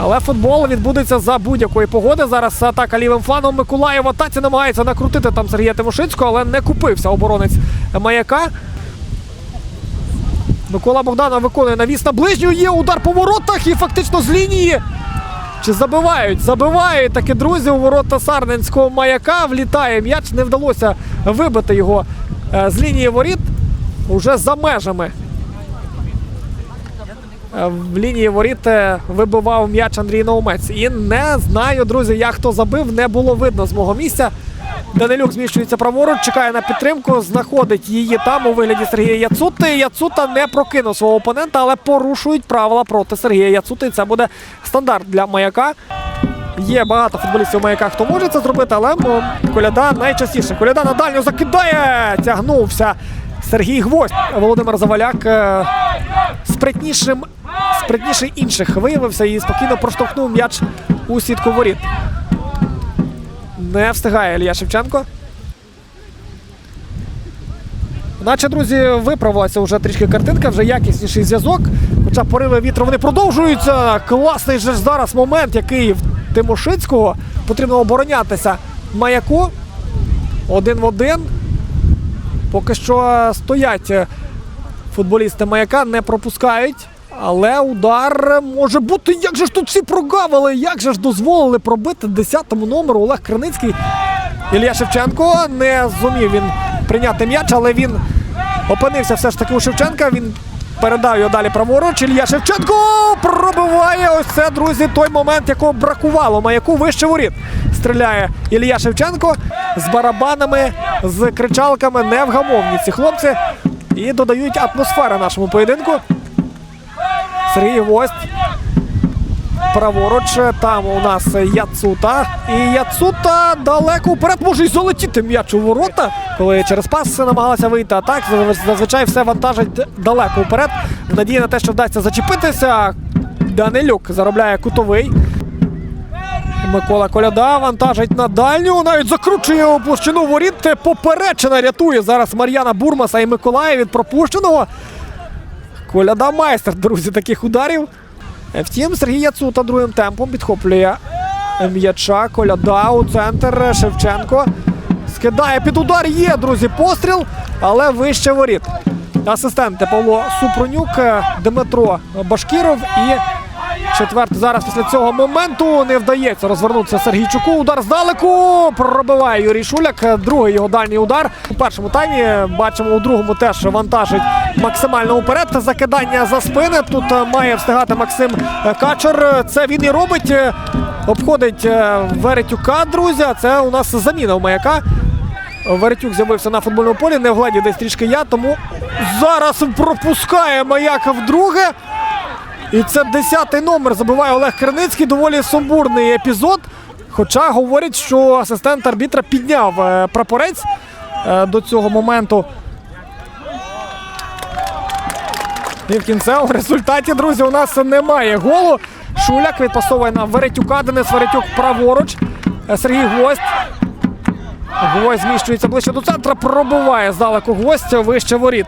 Але футбол відбудеться за будь-якої погоди. Зараз атака лівим флангом Миколаїв в атаці намагається накрутити там Сергія Тимошицького, але не купився оборонець маяка. Микола Богданов виконує навіс на ближню. Є удар по воротах і фактично з лінії. Чи забивають? Забивають таки друзі у ворота Сарненського маяка. Влітає м'яч. Не вдалося вибити його е, з лінії воріт уже за межами. Е, В лінії воріт е, вибивав м'яч Андрій Наумець. І не знаю, друзі, як хто забив, не було видно з мого місця. Данилюк зміщується праворуч, чекає на підтримку, знаходить її там у вигляді Сергія Яцути. Яцута не прокинув свого опонента, але порушують правила проти Сергія Яцути. Це буде стандарт для маяка. Є багато футболістів маяка, хто може це зробити, але коляда найчастіше. Коляда на дальню закидає. Тягнувся Сергій Гвоздь. Володимир Заваляк е, спритнішим, спритніший інших виявився і спокійно проштовхнув м'яч у сітку воріт. Не встигає Ілля Шевченко. Наче, друзі, виправилася вже трішки картинка, вже якісніший зв'язок. Хоча пориви вітру вони продовжуються. Класний же зараз момент, який в Тимошицького потрібно оборонятися маяку. Один в один. Поки що стоять футболісти маяка, не пропускають. Але удар може бути. Як же ж тут всі прогавили? Як же ж дозволили пробити 10-му номеру Олег Криницький? Ілля Шевченко не зумів він прийняти м'яч, але він опинився все ж таки у Шевченка. Він передав його далі праворуч. Ілля Шевченко пробиває. Ось це, друзі, той момент, якого бракувало. Маяку вище воріт. Стріляє Ілля Шевченко з барабанами, з кричалками невгамовні ці хлопці. І додають атмосфери нашому поєдинку. Сергій Гвоздь. Праворуч, там у нас Яцута. І Яцута далеко вперед може й залетіти м'яч у ворота, коли через пас намагалася вийти. А так зазвичай все вантажить далеко вперед. В надії на те, що вдасться зачепитися. Данилюк заробляє кутовий. Микола Коляда вантажить на дальню. Навіть закручує у площину воріт. Поперечина рятує зараз Мар'яна Бурмаса і Миколая від пропущеного. Коляда майстер, друзі, таких ударів. Втім, Сергій Яцута другим темпом підхоплює м'яча. Коляда у центр. Шевченко скидає під удар. Є, друзі, постріл, але вище воріт. Асистенти Павло Супронюк, Дмитро Башкіров і четвертий. Зараз після цього моменту не вдається розвернутися Сергійчуку. Удар здалеку. Пробиває Юрій Шуляк. Другий його дальній удар. У першому таймі бачимо у другому теж вантажить максимально уперед. Закидання за спини. Тут має встигати Максим Качор. Е, Це він і робить. Обходить е, Веретюка, друзі. Це у нас заміна у маяка. Веретюк з'явився на футбольному полі, не вгледі десь трішки я, тому зараз пропускає маяк вдруге. І це 10-й номер забиває Олег Криницький. Доволі сумбурний епізод. Хоча говорять, що асистент арбітра підняв е, прапорець е, до цього моменту. І в кінцевому результаті, друзі, у нас немає голу. Шуляк відпасовує на Веретюка. Денис Веретюк праворуч. Е, Сергій Гвоздь. Гвоздь зміщується ближче до центра. Пробиває здалеку Гвоздь вище воріт.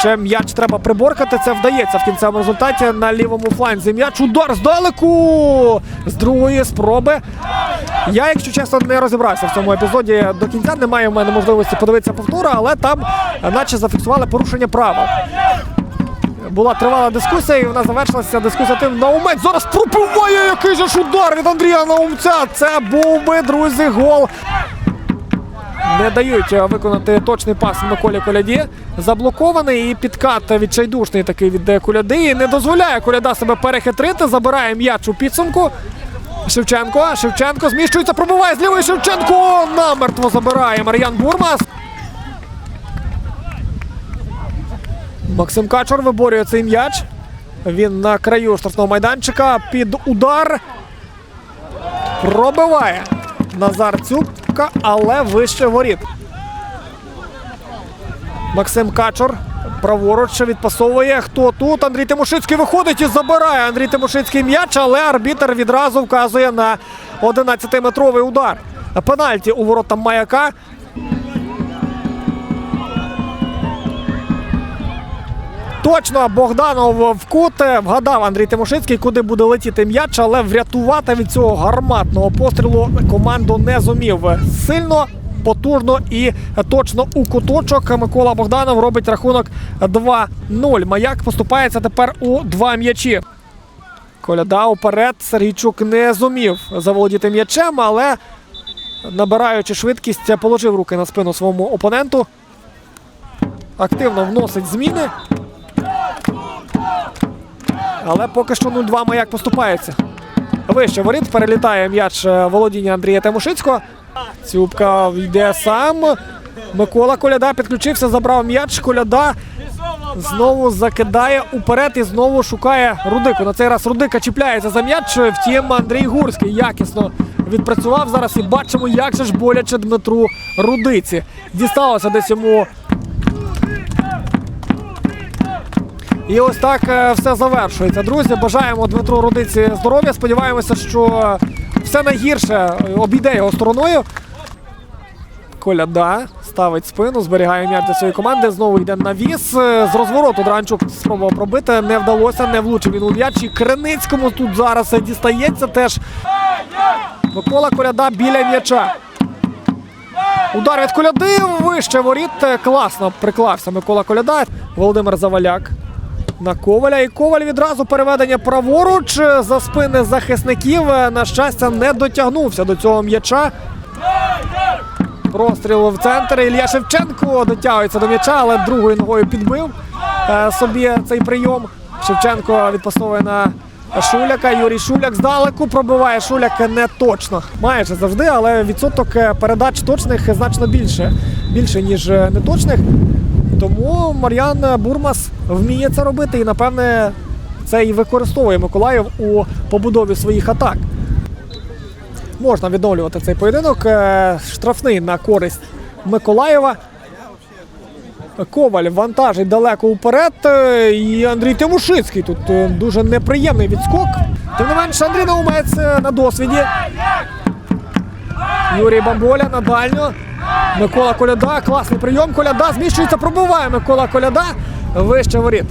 Ще м'яч треба приборкати. Це вдається в кінцевому результаті на лівому фланзі. М'яч удар здалеку з другої спроби. Я, якщо чесно, не розібрався в цьому епізоді до кінця. Немає в мене можливості подивитися повтору, але там, наче зафіксували порушення правил. Була тривала дискусія, і вона завершилася дискусія тим Наумець. Зараз пробиває який же ж удар від Андрія Наумця. Це був би, друзі, гол. Не дають е, виконати точний пас Миколі Коляді. Заблокований і підкат відчайдушний такий від е, Коляди. І не дозволяє Коляда себе перехитрити. Забирає м'яч у підсумку. Шевченко. Шевченко зміщується, пробиває з лівої Шевченко. Намертво забирає Мар'ян Бурмас. Максим Качур виборює цей м'яч. Він на краю штрафного майданчика під удар. Пробиває Назар Цюбка, але вище воріт. Максим Качур праворуч відпасовує. Хто тут? Андрій Тимошицький виходить і забирає Андрій Тимошицький м'яч, але арбітер відразу вказує на 11-метровий удар. Пенальті у ворота маяка. Точно Богданов в кут вгадав Андрій Тимошицький, куди буде летіти м'яч, але врятувати від цього гарматного пострілу команду не зумів. Сильно, потужно і точно у куточок Микола Богданов робить рахунок 2-0. Маяк поступається тепер у два м'ячі. Коляда уперед. Сергійчук не зумів заволодіти м'ячем, але набираючи швидкість, положив руки на спину своєму опоненту. Активно вносить зміни. Але поки що 0-2 маяк поступається. Вище воріт перелітає м'яч е, володіння Андрія Тимошицького. Цюбка йде сам. Микола Коляда підключився, забрав м'яч. Коляда знову закидає уперед і знову шукає Рудику. На цей раз Рудика чіпляється за м'яч. Втім, Андрій Гурський якісно відпрацював зараз і бачимо, як же ж боляче Дмитру Рудиці. Дісталося десь йому І ось так е, все завершується. Друзі, бажаємо Дмитру Рудиці здоров'я. Сподіваємося, що все найгірше е, обійде його стороною. Коляда ставить спину, зберігає м'яч для своєї команди. Знову йде на віс. Е, З розвороту Дранчук спробував пробити. Не вдалося, не влучив він у м'яч. І Криницькому тут зараз дістається теж. Микола Коляда біля м'яча. Удар від коляди вище воріт. Класно приклався Микола Коляда. Володимир Заваляк на Коваля. І Коваль відразу переведення праворуч е, за спини захисників. Е, На щастя, не дотягнувся до цього м'яча. Простріл в центр. Ілля Шевченко дотягується до м'яча, але другою ногою підбив е, собі цей прийом. Шевченко відпасовує на Шуляка. Юрій Шуляк здалеку пробиває Шуляк не точно. Майже завжди, але відсоток передач точних значно більше, більше ніж неточних. Тому Мар'ян Бурмас вміє це робити і, напевне, це і використовує Миколаїв у побудові своїх атак. Можна відновлювати цей поєдинок. Е, Штрафний на користь Миколаєва. Коваль вантажить далеко вперед. е, І Андрій Тимошицький тут е, дуже неприємний відскок. Тим не менше, Андрій Наумець на досвіді. Юрій Бамболя на дальню. Микола Коляда. Класний прийом. Коляда зміщується, пробиває Микола Коляда. Вище воріт.